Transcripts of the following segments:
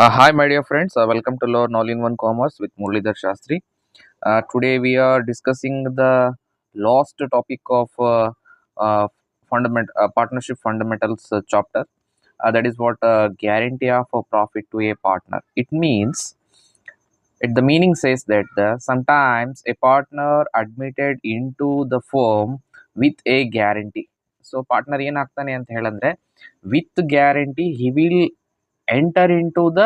Uh, hi, my dear friends. Uh, welcome to Learn All in One Commerce with Muralidhar Shastri. Uh, today we are discussing the last topic of uh, uh, fundament uh, partnership fundamentals uh, chapter. Uh, that is what uh, guarantee of a profit to a partner. It means it the meaning says that the, sometimes a partner admitted into the firm with a guarantee. So partner ಏನಾಗ್ತಾನೆ ಅಂತ ಹೇಳಂದ್ರೆ with guarantee he will Enter in to the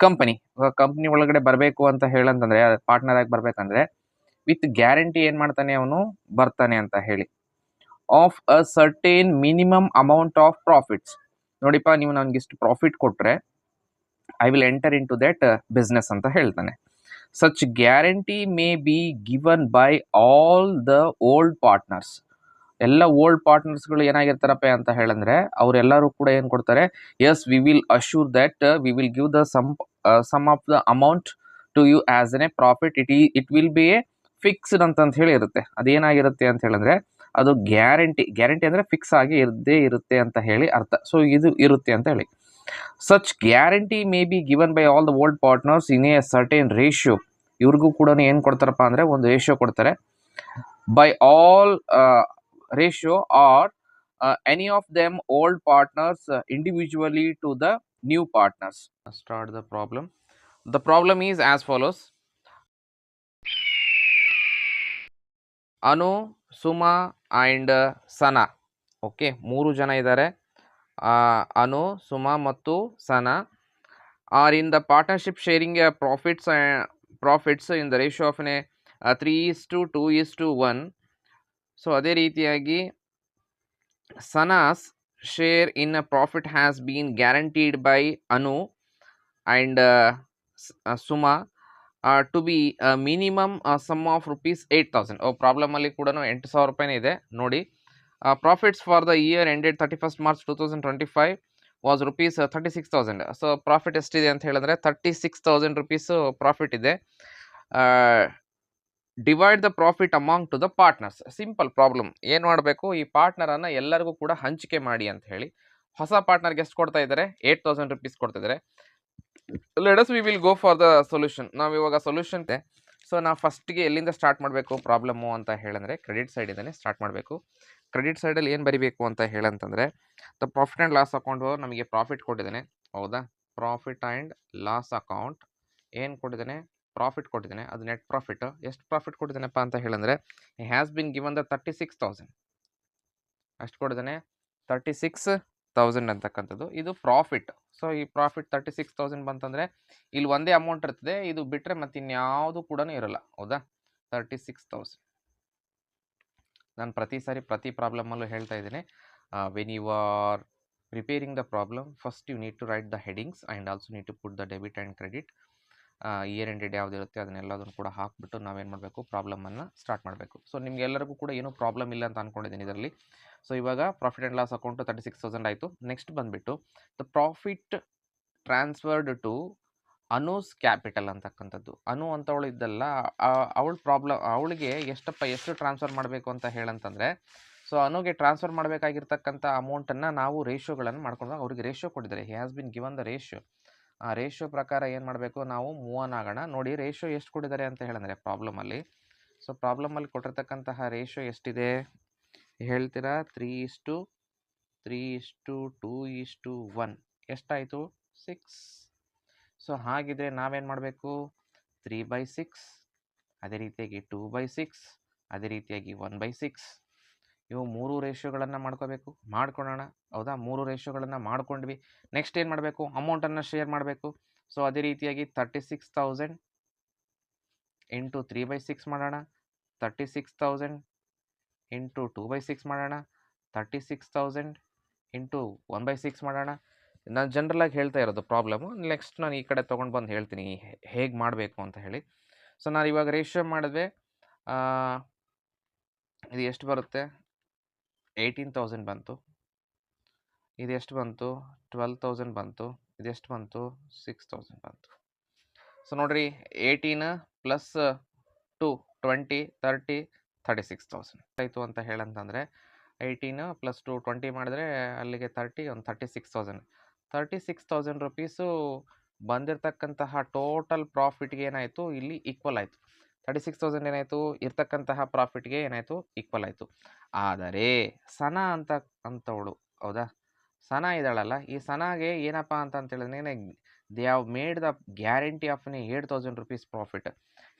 company company ಒಳಗಡೆ ಬರಬೇಕು ಅಂತ ಹೇಳಂತಂದ್ರೆ partner ಆಗಿ ಬರ್ಬೇಕಂದ್ರೆ with guarantee ಏನ್ ಮಾಡ್ತಾನೆ ಅವನು? ಬರ್ತಾನೆ ಅಂತ ಹೇಳಿ. Of a certain minimum amount of profits ನೋಡಿಪ್ಪ, ನೀವು ನನ್ಗೆ ಇಷ್ಟು ಪ್ರಾಫಿಟ್ ಕೊಟ್ಟರೆ I will enter in to that business ಅಂತ ಹೇಳ್ತಾನೆ. Such guarantee may be given by all the old partners ಎಲ್ಲ ಓಲ್ಡ್ ಪಾರ್ಟ್ನರ್ಸ್ಗಳು ಏನಾಗಿರ್ತಾರಪ್ಪ ಅಂತ ಹೇಳಂದ್ರೆ, ಅವರೆಲ್ಲರೂ ಕೂಡ ಏನು ಕೊಡ್ತಾರೆ as we will assure that we will give the sum sum of the amount to you as an a profit it ಈ it will be a fixed ಅಂತ ಹೇಳಿ ಇರುತ್ತೆ. ಅದೇನಾಗಿರುತ್ತೆ ಅಂತ ಹೇಳಿದ್ರೆ, ಅದು ಗ್ಯಾರಂಟಿ ಗ್ಯಾರಂಟಿ ಅಂದರೆ ಫಿಕ್ಸ್ ಆಗಿ ಇರದೇ ಇರುತ್ತೆ ಅಂತ ಹೇಳಿ ಅರ್ಥ. ಸೊ ಇದು ಇರುತ್ತೆ ಅಂತ ಹೇಳಿ. Such guarantee may be given by all the old partners in a certain ratio ಇವ್ರಿಗೂ ಕೂಡ ಏನು ಕೊಡ್ತಾರಪ್ಪ ಅಂದರೆ, ಒಂದು ರೇಷಿಯೋ ಕೊಡ್ತಾರೆ. By all ratio are any of them old partners individually to the new partners. Start the problem. The problem is as follows. Anu Suma and Sana okay ಮೂರು ಜನ ಇದ್ದಾರೆ ಅನು ಸುಮಾ ಮತ್ತು Sana are in the partnership sharing profits profits in the ratio of a three is to two is to one so ಅದೇ ರೀತಿಯಾಗಿ Sana's share in a profit has been guaranteed by Anu and Suma to be minimum sum of rupees eight thousand uh, sum of rupees 8000 ಓ problem ಅಲ್ಲಿ ಕೂಡ ಎಂಟು ಸಾವಿರ ರೂಪಾಯಿನೇ ಇದೆ. ನೋಡಿ profits for the year ended thirty first March two thousand twenty five was rupees thirty six thousand so profit ಎಷ್ಟಿದೆ ಅಂತ ಹೇಳಿದ್ರೆ thirty six thousand rupees profit ಇದೆ. Divide the profit among to the partners simple problem ಏನು ಮಾಡಬೇಕು? ಈ ಪಾರ್ಟ್ನರನ್ನು ಎಲ್ಲರಿಗೂ ಕೂಡ ಹಂಚಿಕೆ ಮಾಡಿ ಅಂತ ಹೇಳಿ ಹೊಸ ಪಾರ್ಟ್ನರ್ಗೆ ಎಷ್ಟು ಕೊಡ್ತಾ ಇದ್ದಾರೆ. ಏಟ್ ತೌಸಂಡ್ ರುಪೀಸ್ ಕೊಡ್ತಾ ಇದ್ದಾರೆ. Let us we will go for the solution ನಾವು ಇವಾಗ ಸೊಲ್ಯೂಷನ್ ಸೊ ನಾವು ಫಸ್ಟಿಗೆ ಎಲ್ಲಿಂದ ಸ್ಟಾರ್ಟ್ ಮಾಡಬೇಕು ಪ್ರಾಬ್ಲಮ್ಮು ಅಂತ ಹೇಳಿದ್ರೆ ಕ್ರೆಡಿಟ್ ಸೈಡಿಂದನೇ ಸ್ಟಾರ್ಟ್ ಮಾಡಬೇಕು. ಕ್ರೆಡಿಟ್ ಸೈಡಲ್ಲಿ ಏನು ಬರಿಬೇಕು ಅಂತ ಹೇಳಂತಂದರೆ the profit and loss account ನಮಗೆ ಪ್ರಾಫಿಟ್ ಕೊಟ್ಟಿದ್ದಾನೆ. ಹೌದಾ? ಪ್ರಾಫಿಟ್ ಆ್ಯಂಡ್ ಲಾಸ್ ಅಕೌಂಟ್ ಏನು ಕೊಟ್ಟಿದ್ದಾನೆ? ಪ್ರಾಫಿಟ್ ಕೊಟ್ಟಿದ್ದೇನೆ. ಅದು ನೆಟ್ ಪ್ರಾಫಿಟ್. ಎಷ್ಟು ಪ್ರಾಫಿಟ್ ಕೊಟ್ಟಿದ್ದೇನೆಪ್ಪ ಅಂತ ಹೇಳಂದರೆ has been given the thirty six thousand ಅಷ್ಟು ಕೊಟ್ಟಿದ್ದಾನೆ ತರ್ಟಿ ಸಿಕ್ಸ್ ತೌಸಂಡ್ ಅಂತಕ್ಕಂಥದ್ದು. ಇದು ಪ್ರಾಫಿಟ್. ಸೊ ಈ ಪ್ರಾಫಿಟ್ ತರ್ಟಿ ಸಿಕ್ಸ್ ತೌಸಂಡ್ ಬಂತಂದರೆ, ಇಲ್ಲಿ ಒಂದೇ ಅಮೌಂಟ್ ಇರ್ತದೆ. ಇದು ಬಿಟ್ಟರೆ ಮತ್ತೆ ಇನ್ಯಾವುದು ಕೂಡ ಇರಲ್ಲ. ಹೌದಾ? ತರ್ಟಿ ಸಿಕ್ಸ್ ತೌಸಂಡ್ ನಾನು ಪ್ರತಿ ಸಾರಿ ಪ್ರತಿ ಪ್ರಾಬ್ಲಮಲ್ಲೂ ಹೇಳ್ತಾ ಇದ್ದೀನಿ. When you are preparing the problem first you need to write the headings and also need to put the debit and credit year ended ಇರುತ್ತೆ ಅದನ್ನೆಲ್ಲದನ್ನು ಕೂಡ ಹಾಕ್ಬಿಟ್ಟು ನಾವೇನು ಮಾಡಬೇಕು? ಪ್ರಾಬ್ಲಮನ್ನು ಸ್ಟಾರ್ಟ್ ಮಾಡಬೇಕು. ಸೊ ನಿಮಗೆಲ್ಲರಿಗೂ ಕೂಡ ಏನೂ ಪ್ರಾಬ್ಲಮ್ ಇಲ್ಲ ಅಂತ ಅಂದ್ಕೊಂಡಿದ್ದೀನಿ ಇದರಲ್ಲಿ. ಸೊ ಇವಾಗ profit and loss account thirty six thousand ಆಯಿತು. ನೆಕ್ಸ್ಟ್ ಬಂದುಬಿಟ್ಟು the profit transferred to Anu's capital ಅಂತಕ್ಕಂಥದ್ದು. ಅನು ಅಂತವಳು ಇದ್ದಲ್ಲ ಅವಳ ಪ್ರಾಬ್ಲಮ್ ಅವಳಿಗೆ ಎಷ್ಟಪ್ಪ, ಎಷ್ಟು ಟ್ರಾನ್ಸ್ಫರ್ ಮಾಡಬೇಕು ಅಂತ ಹೇಳಂತಂದರೆ ಸೊ ಅನುಗೆ ಟ್ರಾನ್ಸ್ಫರ್ ಮಾಡಬೇಕಾಗಿರ್ತಕ್ಕಂಥ ಅಮೌಂಟನ್ನು ನಾವು ರೇಷಿಯೋಗಳನ್ನು ಮಾಡ್ಕೊಂಡಾಗ ಅವ್ರಿಗೆ ರೇಷಿಯೋ ಕೊಟ್ಟಿದ್ದಾರೆ. He has been given the ratio ಆ ರೇಷಿಯೋ ಪ್ರಕಾರ ಏನು ಮಾಡಬೇಕು? ನಾವು ಮೂವನ್ ಆಗೋಣ. ನೋಡಿ ರೇಷಿಯೋ ಎಷ್ಟು ಕೊಟ್ಟಿದ್ದಾರೆ ಅಂತ ಹೇಳಿದ್ರೆ ಪ್ರಾಬ್ಲಮಲ್ಲಿ ಸೊ ಪ್ರಾಬ್ಲಮಲ್ಲಿ ಕೊಟ್ಟಿರ್ತಕ್ಕಂತಹ ರೇಷಿಯೋ ಎಷ್ಟಿದೆ? ಹೇಳ್ತೀರಾ? ತ್ರೀ ಇಷ್ಟು ತ್ರೀ ಇಷ್ಟು ಟೂ ಇಷ್ಟು ಒನ್ ಎಷ್ಟಾಯಿತು? ಸಿಕ್ಸ್ ಸೊ ಹಾಗಿದ್ರೆ ನಾವೇನು ಮಾಡಬೇಕು? ತ್ರೀ ಬೈ ಸಿಕ್ಸ್ ಅದೇ ರೀತಿಯಾಗಿ ಟೂ ಬೈ ಸಿಕ್ಸ್ ಅದೇ ರೀತಿಯಾಗಿ ಒನ್ ಬೈ ಸಿಕ್ಸ್ ಇವು ಮೂರು ರೇಷಿಯೋಗಳನ್ನು ಮಾಡ್ಕೋಬೇಕು. ಮಾಡ್ಕೊಳ್ಳೋಣ ಹೌದಾ? ಮೂರು ರೇಷಿಯೋಗಳನ್ನು ಮಾಡ್ಕೊಂಡ್ವಿ. ನೆಕ್ಸ್ಟ್ ಏನು ಮಾಡಬೇಕು? ಅಮೌಂಟನ್ನು ಶೇರ್ ಮಾಡಬೇಕು. ಸೊ ಅದೇ ರೀತಿಯಾಗಿ thirty six thousand into three by six ಮಾಡೋಣ. Thirty six thousand into two by six ಮಾಡೋಣ. Thirty six thousand into one by six ಮಾಡೋಣ. ನಾನು ಜನ್ರಲಾಗಿ ಹೇಳ್ತಾ ಇರೋದು ಪ್ರಾಬ್ಲಮು ನೆಕ್ಸ್ಟ್ ನಾನು ಈ ಕಡೆ ತೊಗೊಂಡು ಬಂದು ಹೇಳ್ತೀನಿ. ಹೇಗೆ ಮಾಡಬೇಕು ಅಂತ ಹೇಳಿ. ಸೊ ನಾನು ಇವಾಗ ರೇಷಿಯೋ ಮಾಡಿದ್ವಿ. ಇದು ಎಷ್ಟು ಬರುತ್ತೆ? ಏಯ್ಟೀನ್ ತೌಸಂಡ್ ಬಂತು. ಇದು ಎಷ್ಟು ಬಂತು? ಟ್ವೆಲ್ ತೌಸಂಡ್ ಬಂತು. ಇದೆಷ್ಟು ಬಂತು? ಸಿಕ್ಸ್ ತೌಸಂಡ್ ಬಂತು. ಸೊ ನೋಡಿರಿ, eighteen plus two, twenty, thirty thirty six thousand. ಆಯಿತು ಅಂತ ಹೇಳಂತಂದರೆ, ಏಯ್ಟೀನ್ ಪ್ಲಸ್ ಟು, ಟ್ವೆಂಟಿ ಮಾಡಿದ್ರೆ ಅಲ್ಲಿಗೆ ತರ್ಟಿ, ಒಂದು thirty six thousand. Thirty six thousand rupees ಬಂದಿರತಕ್ಕಂತಹ total ಪ್ರಾಫಿಟ್ಗೆ ಏನಾಯಿತು? ಇಲ್ಲಿ ಈಕ್ವಲ್ ಆಯಿತು. ತರ್ಟಿ ಸಿಕ್ಸ್ ತೌಸಂಡ್ ಏನಾಯಿತು? ಇರ್ತಕ್ಕಂತಹ ಪ್ರಾಫಿಟ್ಗೆ ಏನಾಯಿತು? ಈಕ್ವಲ್ ಆಯಿತು. ಆದರೆ ಸನಾ ಅಂತ ಅಂತವಳು ಹೌದಾ? ಸನಾ ಇದ್ದಾಳಲ್ಲ, ಈ ಸನಾಗೆ ಏನಪ್ಪ ಅಂತ ಅಂತೇಳಿದ್ರೆ they have made the guarantee of ನೇ ಏಟ್ ತೌಸಂಡ್ ರುಪೀಸ್ ಪ್ರಾಫಿಟ್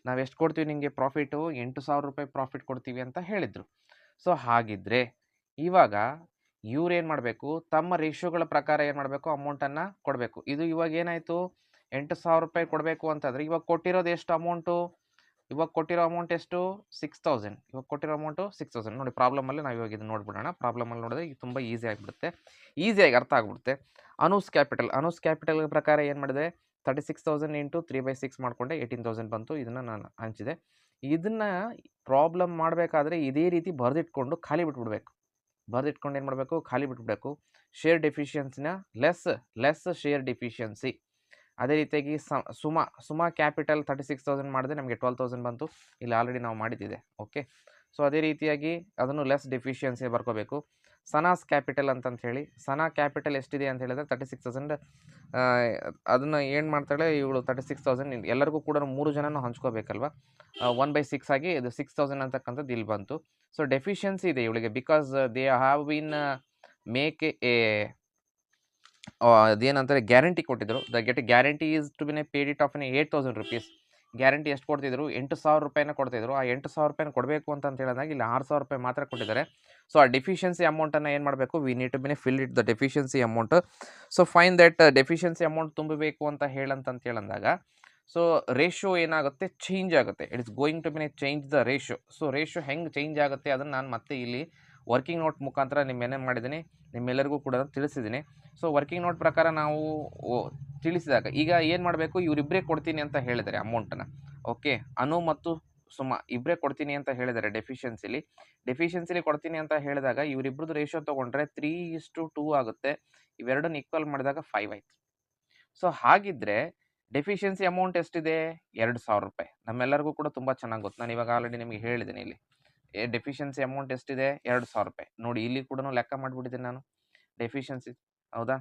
ನಾವು ಎಷ್ಟು ಕೊಡ್ತೀವಿ ನಿಮಗೆ ಪ್ರಾಫಿಟು ಎಂಟು ಸಾವಿರ ರೂಪಾಯಿ ಪ್ರಾಫಿಟ್ ಕೊಡ್ತೀವಿ ಅಂತ ಹೇಳಿದರು. ಸೊ ಹಾಗಿದ್ದರೆ ಇವಾಗ ಇವ್ರು ಏನು ಮಾಡಬೇಕು? ತಮ್ಮ ರೇಷಿಯೋಗಳ ಪ್ರಕಾರ ಏನು ಮಾಡಬೇಕು? ಅಮೌಂಟನ್ನು ಕೊಡಬೇಕು. ಇದು ಇವಾಗ ಏನಾಯಿತು? ಎಂಟು ಸಾವಿರ ರೂಪಾಯಿ ಕೊಡಬೇಕು ಅಂತಂದರೆ, ಇವಾಗ ಕೊಟ್ಟಿರೋದು ಎಷ್ಟು ಅಮೌಂಟು ಇವಾಗ ಕೊಟ್ಟಿರೋ ಅಮೌಂಟ್ ಎಷ್ಟು? ಸಿಕ್ಸ್ ತೌಸಂಡ್ ಇವಾಗ ಕೊಟ್ಟಿರೋ ಅಮೌಂಟು ಸಿಕ್ಸ್ ತೌಸಂಡ್ ನೋಡಿ ಪ್ರಾಬ್ಲಮಲ್ಲಿ ನಾವು ಇವಾಗ ಇದು ನೋಡ್ಬಿಡೋಣ. ಪ್ರಾಬ್ಲಮಲ್ಲಿ ನೋಡಿದ್ರೆ ಇದು ತುಂಬ ಈಸಿ ಆಗಿಬಿಡುತ್ತೆ. ಈಸಿಯಾಗಿ ಅರ್ಥ ಆಗ್ಬಿಡುತ್ತೆ. ಅನೂಸ್ ಕ್ಯಾಪಿಟಲ್ ಅನೂಸ್ ಕ್ಯಾಪಿಟಲ್ ಪ್ರಕಾರ ಏನು ಮಾಡಿದೆ? Thirty six thousand into three by six ಮಾಡಿಕೊಂಡೆ ಏಯ್ಟೀನ್ ತೌಸಂಡ್ ಬಂತು. ಇದನ್ನು ನಾನು ಹಂಚಿದೆ. ಇದನ್ನು ಪ್ರಾಬ್ಲಮ್ ಮಾಡಬೇಕಾದ್ರೆ ಇದೇ ರೀತಿ ಬರೆದಿಟ್ಕೊಂಡು ಖಾಲಿ ಬಿಟ್ಬಿಡ್ಬೇಕು. ಬರೆದಿಟ್ಕೊಂಡು ಏನು ಮಾಡಬೇಕು? ಖಾಲಿ ಬಿಟ್ಬಿಡಬೇಕು. ಶೇರ್ ಡೆಫಿಷಿಯನ್ಸಿನ ಲೆಸ್ ಲೆಸ್ ಶೇರ್ ಡೆಫಿಷಿಯನ್ಸಿ ಅದೇ ರೀತಿಯಾಗಿ Suma Suma capital thirty six thousand ಮಾಡಿದ್ರೆ ನಮಗೆ ಟ್ವೆಲ್ ತೌಸಂಡ್ ಬಂತು. ಇಲ್ಲಿ ಆಲ್ರೆಡಿ ನಾವು ಮಾಡಿದ್ದಿದೆ. ಓಕೆ ಸೊ ಅದೇ ರೀತಿಯಾಗಿ ಅದನ್ನು ಲೆಸ್ ಡೆಫಿಷಿಯನ್ಸಿ ಬರ್ಕೋಬೇಕು. ಸನಾಸ್ ಕ್ಯಾಪಿಟಲ್ ಅಂತಂತ ಹೇಳಿ, ಸನಾ ಕ್ಯಾಪಿಟಲ್ ಎಷ್ಟಿದೆ ಅಂತ ಹೇಳಿದ್ರೆ ತರ್ಟಿ ಸಿಕ್ಸ್ ತೌಸಂಡ್ ಅದನ್ನು ಏನು ಮಾಡ್ತಾಳೆ, ಇವಳು ತರ್ಟಿ ಸಿಕ್ಸ್ ತೌಸಂಡ್ ಎಲ್ಲರಿಗೂ ಕೂಡ ಮೂರು ಜನನೂ ಹಂಚ್ಕೋಬೇಕಲ್ವ? ಒನ್ ಬೈ ಸಿಕ್ಸ್ ಆಗಿ ಇದು ಸಿಕ್ಸ್ ತೌಸಂಡ್ ಅಂತಕ್ಕಂಥದ್ದು ಇಲ್ಲಿ ಬಂತು. ಸೊ ಡೆಫಿಷಿಯನ್ಸಿ ಇದೆ ಇವಳಿಗೆ because they have been make a ಅದೇನಂತಾರೆ guarantee ಕೊಟ್ಟಿದ್ದರು. The get guarantee is to been a paid it of an eight thousand rupees. Guarantee ಎಷ್ಟು ಕೊಡ್ತಿದ್ರು? ಎಂಟು ಸಾವಿರ ರೂಪಾಯಿನ ಕೊಡ್ತಿದ್ರು. ಆ ಎಂಟು ಸಾವಿರ ರೂಪಾಯಿನ ಕೊಡಬೇಕು ಅಂತ ಹೇಳಿದಾಗ ಇಲ್ಲಿ ಆರು ಸಾವಿರ ರೂಪಾಯಿ ಮಾತ್ರ ಕೊಟ್ಟಿದ್ದಾರೆ. ಸೊ, ಆ ಡೆಫಿಷಿಯನ್ಸಿ ಅಮೌಂಟನ್ನು ಏನು ಮಾಡಬೇಕು? We need to been fill it the deficiency amount. So, fine that deficiency amount ತುಂಬಬೇಕು ಅಂತ ಹೇಳಂತಂತ ಹೇಳಿದಾಗ, ಸೊ ರೇಷಿಯೋ ಏನಾಗುತ್ತೆ? ಚೇಂಜ್ ಆಗುತ್ತೆ. It is going to been change the ratio so ratio ಹೆಂಗೆ ಚೇಂಜ್ ಆಗುತ್ತೆ? ಅದನ್ನು ನಾನು ಮತ್ತೆ ಇಲ್ಲಿ ವರ್ಕಿಂಗ್ ನೋಟ್ ಮುಖಾಂತರ ನಿಮ್ಮೇನೇನು ಮಾಡಿದ್ದೀನಿ, ನಿಮ್ಮೆಲ್ಲರಿಗೂ ಕೂಡ ತಿಳಿಸಿದ್ದೀನಿ. ಸೊ ವರ್ಕಿಂಗ್ ನೋಟ್ ಪ್ರಕಾರ ನಾವು ತಿಳಿಸಿದಾಗ ಈಗ ಏನು ಮಾಡಬೇಕು? ಇವರಿಬ್ಬರೇ ಕೊಡ್ತೀನಿ ಅಂತ ಹೇಳಿದರೆ ಅಮೌಂಟನ್ನು ಓಕೆ ಅನು ಮತ್ತು ಸುಮ ಇಬ್ಬರೇ ಕೊಡ್ತೀನಿ ಅಂತ ಹೇಳಿದ್ದಾರೆ ಡೆಫಿಷಿಯನ್ಸಿಲಿ ಡೆಫಿಷಿಯನ್ಸಿಲಿ ಕೊಡ್ತೀನಿ ಅಂತ ಹೇಳಿದಾಗ ಇವರಿಬ್ಬರದ್ದು ರೇಷಿಯೋ ತೊಗೊಂಡ್ರೆ ತ್ರೀ ಇಸ್ಟು ಟೂ ಆಗುತ್ತೆ. ಇವೆರಡನ್ನ ಈಕ್ವಲ್ ಮಾಡಿದಾಗ ಫೈವ್ ಆಯ್ತು. ಸೊ ಹಾಗಿದ್ರೆ ಡೆಫಿಷಿಯನ್ಸಿ ಅಮೌಂಟ್ ಎಷ್ಟಿದೆ? ಎರಡು ಸಾವಿರ ರೂಪಾಯಿ. ನಮ್ಮೆಲ್ಲರಿಗೂ ಕೂಡ ತುಂಬ ಚೆನ್ನಾಗಿ ಗೊತ್ತು. ನಾನು ಇವಾಗ ಆಲ್ರೆಡಿ ನಿಮಗೆ ಹೇಳಿದ್ದೀನಿ ಇಲ್ಲಿ. ಡೆಫಿಷಿಯನ್ಸಿ ಅಮೌಂಟ್ ಎಷ್ಟಿದೆ? ಎರಡು ಸಾವಿರ ರೂಪಾಯಿ. ನೋಡಿ, ಇಲ್ಲಿ ಕೂಡ ಲೆಕ್ಕ ಮಾಡಿಬಿಟ್ಟಿದ್ದೀನಿ ನಾನು. ಡೆಫಿಷಿಯನ್ಸಿ ಹೌದಾ?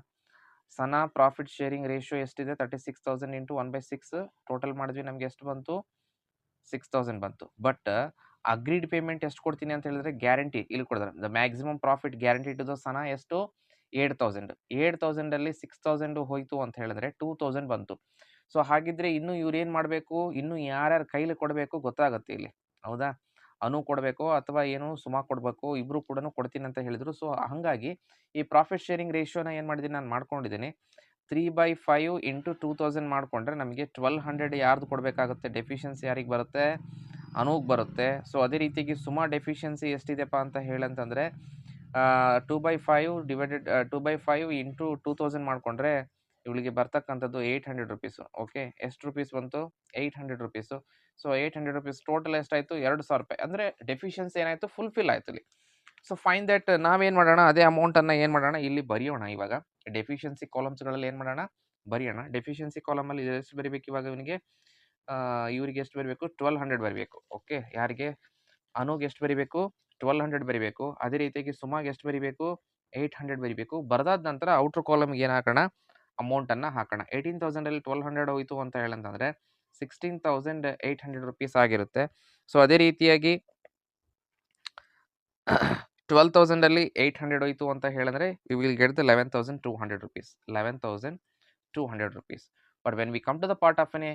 ಸನಾ ಪ್ರಾಫಿಟ್ ಶೇರಿಂಗ್ ರೇಷಿಯೋ ಎಷ್ಟಿದೆ? Thirty six thousand into one by six total ಮಾಡಿದ್ವಿ, ನಮಗೆ ಎಷ್ಟು ಬಂತು? ಸಿಕ್ಸ್ ತೌಸಂಡ್ ಬಂತು. ಬಟ್ ಅಗ್ರೀಡ್ ಪೇಮೆಂಟ್ ಎಷ್ಟು ಕೊಡ್ತೀನಿ ಅಂತ ಹೇಳಿದ್ರೆ ಗ್ಯಾರಂಟಿ ಇಲ್ಲಿ ಕೊಡಿದ್ರೆ the maximum profit guarantee to the Sana ಎಷ್ಟು? ಏಟ್ ತೌಸಂಡ್ ಏಟ್ ತೌಸಂಡಲ್ಲಿ ಸಿಕ್ಸ್ ತೌಸಂಡ್ ಹೋಯ್ತು ಅಂತ ಹೇಳಿದ್ರೆ ಟೂ ತೌಸಂಡ್ ಬಂತು. ಸೊ ಹಾಗಿದ್ರೆ ಇನ್ನು ಇವ್ರು ಏನು ಮಾಡಬೇಕು? ಇನ್ನು ಯಾರ್ಯಾರ ಕೈಲಿ ಕೊಡಬೇಕು ಗೊತ್ತಾಗುತ್ತೆ ಇಲ್ಲಿ. ಹೌದಾ? ಅನು ಕೊಡಬೇಕು ಅಥವಾ ಏನು ಸುಮಾ ಕೊಡಬೇಕು ಇಬ್ಬರು ಕೂಡ ಕೊಡ್ತೀನಿ ಅಂತ ಹೇಳಿದರು. ಸೊ ಹಾಗಾಗಿ ಈ ಪ್ರಾಫಿಟ್ ಶೇರಿಂಗ್ ರೇಷಿಯೋನ ಏನು ಮಾಡಿದ್ದೀನಿ ನಾನು ಮಾಡ್ಕೊಂಡಿದ್ದೀನಿ. Three by five into two thousand ಮಾಡಿಕೊಂಡ್ರೆ ನಮಗೆ ಟ್ವೆಲ್ ಹಂಡ್ರೆಡ್ ಯಾರ್ದು ಕೊಡಬೇಕಾಗುತ್ತೆ? ಡೆಫಿಷಿಯನ್ಸಿ ಯಾರಿಗೆ ಬರುತ್ತೆ? ಅನುಗೆ ಬರುತ್ತೆ. ಸೊ ಅದೇ ರೀತಿಗೆ ಸುಮಾ ಡೆಫಿಷಿಯನ್ಸಿ ಎಷ್ಟಿದೆಪ್ಪ ಅಂತ ಹೇಳಂತಂದರೆ two by five divided two by five into two thousand ಮಾಡಿಕೊಂಡ್ರೆ ಇವಳಿಗೆ ಬರ್ತಕ್ಕಂಥದ್ದು ಏಯ್ಟ್ ಹಂಡ್ರೆಡ್ ರುಪೀಸು. ಓಕೆ? ಎಷ್ಟು ರುಪೀಸ್ ಬಂತು? Eight hundred rupees. So eight hundred rupees total ಎಷ್ಟಾಯಿತು? ಎರಡು ಸಾವಿರ ರೂಪಾಯಿ. ಅಂದರೆ ಡೆಫಿಷಿಯನ್ಸಿ ಏನಾಯಿತು? ಫುಲ್ಫಿಲ್ ಆಯಿತು ಇಲ್ಲಿ. ಸೊ, ಫೈನ್ ದಟ್ ನಾವೇನು ಮಾಡೋಣ? ಅದೇ ಅಮೌಂಟನ್ನು ಏನು ಮಾಡೋಣ? ಇಲ್ಲಿ ಬರೆಯೋಣ ಇವಾಗ. ಡೆಫಿಷಿಯನ್ಸಿ ಕಾಲಮ್ಸ್ಗಳಲ್ಲಿ ಏನು ಮಾಡೋಣ? ಬರೆಯೋಣ. ಡೆಫಿಷಿಯನ್ಸಿ ಕಾಲಮಲ್ಲಿ ಎಷ್ಟು ಬರಿಬೇಕು ಇವಾಗ ಇವನಿಗೆ? ಇವರಿಗೆ ಎಷ್ಟು ಬರಬೇಕು? ಟ್ವೆಲ್ ಹಂಡ್ರೆಡ್ ಬರಬೇಕು. ಓಕೆ? ಯಾರಿಗೆ? ಅನುಗೆ ಎಷ್ಟು ಬರಿಬೇಕು? ಟ್ವೆಲ್ ಹಂಡ್ರೆಡ್ ಬರಿಬೇಕು. ಅದೇ ರೀತಿಯಾಗಿ ಸುಮಾಗೆ ಎಷ್ಟು ಬರಿಬೇಕು? ಏಯ್ಟ್ ಹಂಡ್ರೆಡ್ ಬರಿಬೇಕು. ಬರೆದಾದ ನಂತರ ಔಟ್ರ್ ಕಾಲಮ್ಗೆ ಏನು ಹಾಕೋಣ? ಅಮೌಂಟನ್ನು ಹಾಕೋಣ. ಏಯ್ಟೀನ್ ತೌಸಂಡಲ್ಲಿ ಟ್ವೆಲ್ ಹಂಡ್ರೆಡ್ ಹೋಯಿತು ಅಂತ ಹೇಳಂತಂದರೆ sixteen thousand eight hundred rupees ಆಗಿರುತ್ತೆ. ಸೊ, ಅದೇ ರೀತಿಯಾಗಿ ಟ್ವೆಲ್ ತೌಸಂಡಲ್ಲಿ ಏಯ್ಟ್ ಹಂಡ್ರೆಡ್ ಹೋಯಿತು ಅಂತ ಹೇಳಿದ್ರೆ we will get the eleven thousand two hundred rupees. Eleven thousand two hundred rupees. But when we come to the part of an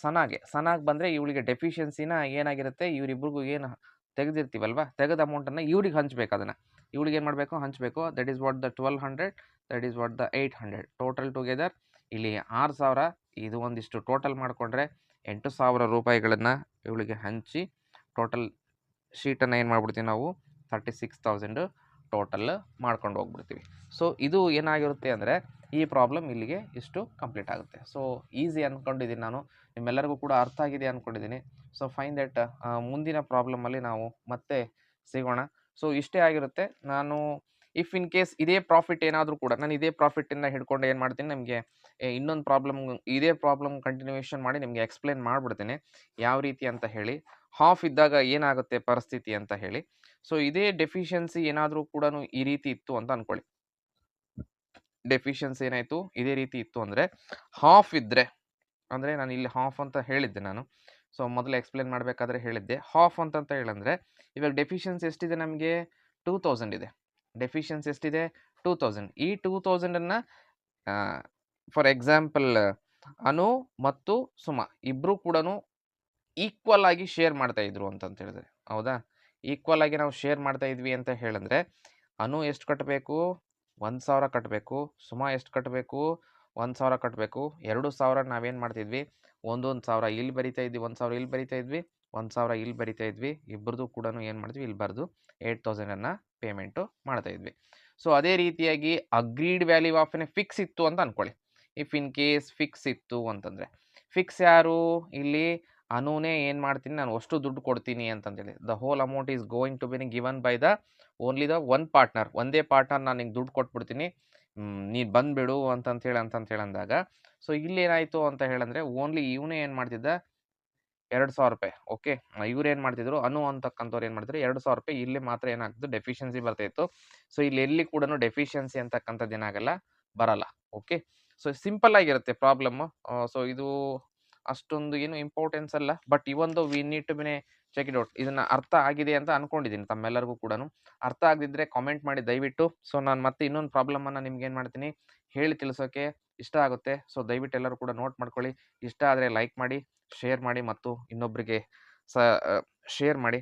ಸನಾಗೆ, ಸನಾಗ್ ಬಂದರೆ ಇವಳಿಗೆ ಡೆಫಿಷಿಯನ್ಸಿನ ಏನಾಗಿರುತ್ತೆ, ಇವರಿಬ್ರಿಗೂ ಏನು ತೆಗೆದಿರ್ತೀವಲ್ವ? ತೆಗೆದ ಅಮೌಂಟನ್ನು ಇವ್ರಿಗೆ ಹಂಚಬೇಕು ಅದನ್ನು. ಇವ್ಳಿಗೆ ಏನು ಮಾಡಬೇಕು? ಹಂಚಬೇಕು. That is what the twelve hundred that is what the eight hundred total together ಇಲ್ಲಿ ಆರು ಸಾವಿರ. ಇದು ಒಂದಿಷ್ಟು ಟೋಟಲ್ ಮಾಡಿಕೊಂಡ್ರೆ ಎಂಟು ಸಾವಿರ ರೂಪಾಯಿಗಳನ್ನು ಇವಳಿಗೆ ಹಂಚಿ ಟೋಟಲ್ ಶೀಟನ್ನು ಏನು ಮಾಡ್ಬಿಡ್ತೀವಿ ನಾವು? ತರ್ಟಿ ಸಿಕ್ಸ್ ತೌಸಂಡು ಟೋಟಲ್ ಮಾಡ್ಕೊಂಡು ಹೋಗ್ಬಿಡ್ತೀವಿ. ಸೊ ಇದು ಏನಾಗಿರುತ್ತೆ ಅಂದರೆ ಈ ಪ್ರಾಬ್ಲಮ್ ಇಲ್ಲಿಗೆ ಇಷ್ಟು ಕಂಪ್ಲೀಟ್ ಆಗುತ್ತೆ. ಸೊ ಈಸಿ ಅಂದ್ಕೊಂಡಿದ್ದೀನಿ ನಾನು. ನಿಮ್ಮೆಲ್ಲರಿಗೂ ಕೂಡ ಅರ್ಥ ಆಗಿದೆ ಅಂದ್ಕೊಂಡಿದ್ದೀನಿ ಸೊ ಫೈನ್ ದಟ್ ಮುಂದಿನ ಪ್ರಾಬ್ಲಮಲ್ಲಿ ನಾವು ಮತ್ತೆ ಸಿಗೋಣ. ಸೊ ಇಷ್ಟೇ ಆಗಿರುತ್ತೆ. ನಾನು ಇಫ್ ಇನ್ ಕೇಸ್ ಇದೇ ಪ್ರಾಫಿಟ್ ಏನಾದರೂ ಕೂಡ ನಾನು ಇದೇ ಪ್ರಾಫಿಟ್ಟಿಂದ ಹಿಡ್ಕೊಂಡು ಏನು ಮಾಡ್ತೀನಿ ನಿಮಗೆ ಇನ್ನೊಂದು ಪ್ರಾಬ್ಲಮ್ ಇದೇ ಪ್ರಾಬ್ಲಮ್ ಕಂಟಿನ್ಯೂಯೇಷನ್ ಮಾಡಿ ನಿಮಗೆ ಎಕ್ಸ್ಪ್ಲೇನ್ ಮಾಡಿಬಿಡ್ತೀನಿ. ಯಾವ ರೀತಿ ಅಂತ ಹೇಳಿ, ಹಾಫ್ ಇದ್ದಾಗ ಏನಾಗುತ್ತೆ ಪರಿಸ್ಥಿತಿ ಅಂತ ಹೇಳಿ. ಸೊ, ಇದೇ ಡೆಫಿಷಿಯನ್ಸಿ ಏನಾದರೂ ಕೂಡ ಈ ರೀತಿ ಇತ್ತು ಅಂತ ಅಂದ್ಕೊಳ್ಳಿ ಡೆಫಿಷಿಯನ್ಸಿ ಏನಾಯಿತು? ಇದೇ ರೀತಿ ಇತ್ತು ಅಂದರೆ, ಹಾಫ್ ಇದ್ದರೆ ಅಂದರೆ ನಾನು ಇಲ್ಲಿ ಹಾಫ್ ಅಂತ ಹೇಳಿದ್ದೆ ನಾನು. ಸೊ, ಮೊದಲು ಎಕ್ಸ್ಪ್ಲೇನ್ ಮಾಡಬೇಕಾದ್ರೆ ಹೇಳಿದ್ದೆ. ಹಾಫ್ ಅಂತಂತ ಹೇಳಂದ್ರೆ, ಇವಾಗ ಡೆಫಿಷಿಯನ್ಸಿ ಎಷ್ಟಿದೆ ನಮಗೆ? ಟೂ ತೌಸಂಡ್ ಇದೆ. ಡೆಫಿಷಿಯನ್ಸಿ ಎಷ್ಟಿದೆ ಟೂ ತೌಸಂಡ್ ಈ ಟೂ ತೌಸಂಡನ್ನು ಫಾರ್ ಎಕ್ಸಾಂಪಲ್ ಅನು ಮತ್ತು ಸುಮ ಇಬ್ಬರೂ ಕೂಡ ಈಕ್ವಲ್ ಆಗಿ ಶೇರ್ ಮಾಡ್ತಾ ಇದ್ರು ಅಂತಂತ ಹೇಳಿದ್ರೆ. ಹೌದಾ? ಈಕ್ವಲ್ ಆಗಿ ನಾವು ಶೇರ್ ಮಾಡ್ತಾ ಇದ್ವಿ ಅಂತ ಹೇಳಿದ್ರೆ, ಅನು ಎಷ್ಟು ಕಟ್ಟಬೇಕು ಒಂದು ಸಾವಿರ ಕಟ್ಟಬೇಕು ಸುಮ ಎಷ್ಟು ಕಟ್ಟಬೇಕು ಒಂದು ಸಾವಿರ ಕಟ್ಟಬೇಕು ಎರಡು ಸಾವಿರ ನಾವೇನು ಮಾಡ್ತಿದ್ವಿ? ಒಂದೊಂದು ಸಾವಿರ. ಇಲ್ಲಿ ಬರಿತಾ ಇದ್ವಿ, ಒಂದು ಸಾವಿರ. ಇಲ್ಲಿ ಬರಿತಾ ಇದ್ವಿ. ಒಂದು ಸಾವಿರ ಇಲ್ಲಿ ಬರಿತಾ ಇದ್ವಿ ಇಬ್ಬರದು ಕೂಡ ಏನು ಮಾಡ್ತೀವಿ ಇಲ್ಲಿ ಬರೆದು ಏಯ್ಟ್ ತೌಸಂಡನ್ನು ಪೇಮೆಂಟು ಮಾಡ್ತಾ ಇದ್ವಿ. ಸೊ ಅದೇ ರೀತಿಯಾಗಿ agreed value of an fix ಇತ್ತು ಅಂತ ಅಂದ್ಕೊಳ್ಳಿ ಇಫ್ ಇನ್ ಕೇಸ್ ಫಿಕ್ಸ್ ಇತ್ತು ಅಂತಂದರೆ. ಫಿಕ್ಸ್ ಯಾರು? ಇಲ್ಲಿ ಅನುನೇ ಏನು ಮಾಡ್ತೀನಿ, ನಾನು ಅಷ್ಟು ದುಡ್ಡು ಕೊಡ್ತೀನಿ ಅಂತಂದೇಳಿ. The whole amount is going to be given by the only the one partner ಒಂದೇ ಪಾರ್ಟ್ನರ್ ನಾನು ನಿಂಗೆ ದುಡ್ಡು ಕೊಟ್ಬಿಡ್ತೀನಿ. ನೀನು ಬಂದುಬಿಡು ಅಂತಂತೇಳಿ ಅಂತಂತೇಳಿ ಅಂದಾಗ ಸೊ ಇಲ್ಲಿ ಏನಾಯಿತು ಅಂತ ಹೇಳಂದರೆ ಓನ್ಲಿ ಇವನೇ ಏನು ಮಾಡ್ತಿದ್ದ? ಎರಡು ಸಾವಿರ ರೂಪಾಯಿ. ಓಕೆ, ಇವ್ರು ಏನು ಮಾಡ್ತಿದ್ರು? ಅನು ಅಂತಕ್ಕಂಥವ್ರು ಏನು ಮಾಡ್ತಿದ್ರು? ಎರಡು ಸಾವಿರ ರೂಪಾಯಿ ಇಲ್ಲಿ ಮಾತ್ರ ಏನಾಗ್ತದೆ ಡೆಫಿಷಿಯನ್ಸಿ ಬರ್ತಾಯಿತ್ತು ಸೊ ಇಲ್ಲಿ ಎಲ್ಲಿ ಕೂಡ ಡೆಫಿಷಿಯನ್ಸಿ ಅಂತಕ್ಕಂಥದ್ದು ಏನಾಗಲ್ಲ ಬರಲ್ಲ. ಓಕೆ ಸೊ ಸಿಂಪಲ್ ಆಗಿರುತ್ತೆ ಪ್ರಾಬ್ಲಮ್ಮು ಸೊ ಇದು ಅಷ್ಟೊಂದು ಏನು ಇಂಪಾರ್ಟೆನ್ಸ್ ಅಲ್ಲ. But ಇವೊಂದು we need to check it out ಇದನ್ನು ಅರ್ಥ ಆಗಿದೆ ಅಂತ ಅನ್ಕೊಂಡಿದ್ದೀನಿ ತಮ್ಮೆಲ್ಲರಿಗೂ ಕೂಡ ಅರ್ಥ ಆಗದಿದ್ದರೆ ಕಾಮೆಂಟ್ ಮಾಡಿ ದಯವಿಟ್ಟು. ಸೊ ನಾನು ಮತ್ತೆ ಇನ್ನೊಂದು ಪ್ರಾಬ್ಲಮನ್ನು ನಿಮ್ಗೆ ಏನು ಮಾಡ್ತೀನಿ? ಹೇಳಿ ತಿಳಿಸೋಕೆ ಇಷ್ಟ ಆಗುತ್ತೆ. ಸೊ ದಯವಿಟ್ಟು ಎಲ್ಲರೂ ಕೂಡ ನೋಟ್ ಮಾಡ್ಕೊಳ್ಳಿ. ಇಷ್ಟ ಆದರೆ ಲೈಕ್ ಮಾಡಿ. ಶೇರ್ ಮಾಡಿ ಮತ್ತು ಇನ್ನೊಬ್ಬರಿಗೆ ಸ ಶೇರ್ ಮಾಡಿ.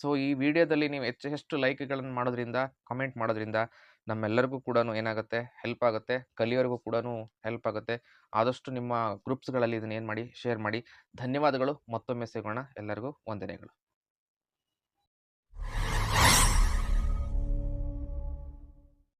ಸೊ ಈ ವಿಡಿಯೋದಲ್ಲಿ ನೀವು ಹೆಚ್ಚು ಹೆಚ್ಚು ಲೈಕ್ಗಳನ್ನು ಮಾಡೋದ್ರಿಂದ ಕಮೆಂಟ್ ಮಾಡೋದ್ರಿಂದ ನಮ್ಮೆಲ್ಲರಿಗೂ ಕೂಡ ಏನಾಗುತ್ತೆ? ಹೆಲ್ಪ್ ಆಗುತ್ತೆ. ಕಲಿಯೋರಿಗೂ ಕೂಡ ಹೆಲ್ಪ್ ಆಗುತ್ತೆ. ಆದಷ್ಟು ನಿಮ್ಮ ಗ್ರೂಪ್ಸ್ಗಳಲ್ಲಿ ಇದನ್ನ ಏನು ಮಾಡಿ ಶೇರ್ ಮಾಡಿ. ಧನ್ಯವಾದಗಳು. ಮತ್ತೊಮ್ಮೆ ಸಿಗೋಣ. ಎಲ್ಲರಿಗೂ ವಂದನೆಗಳು.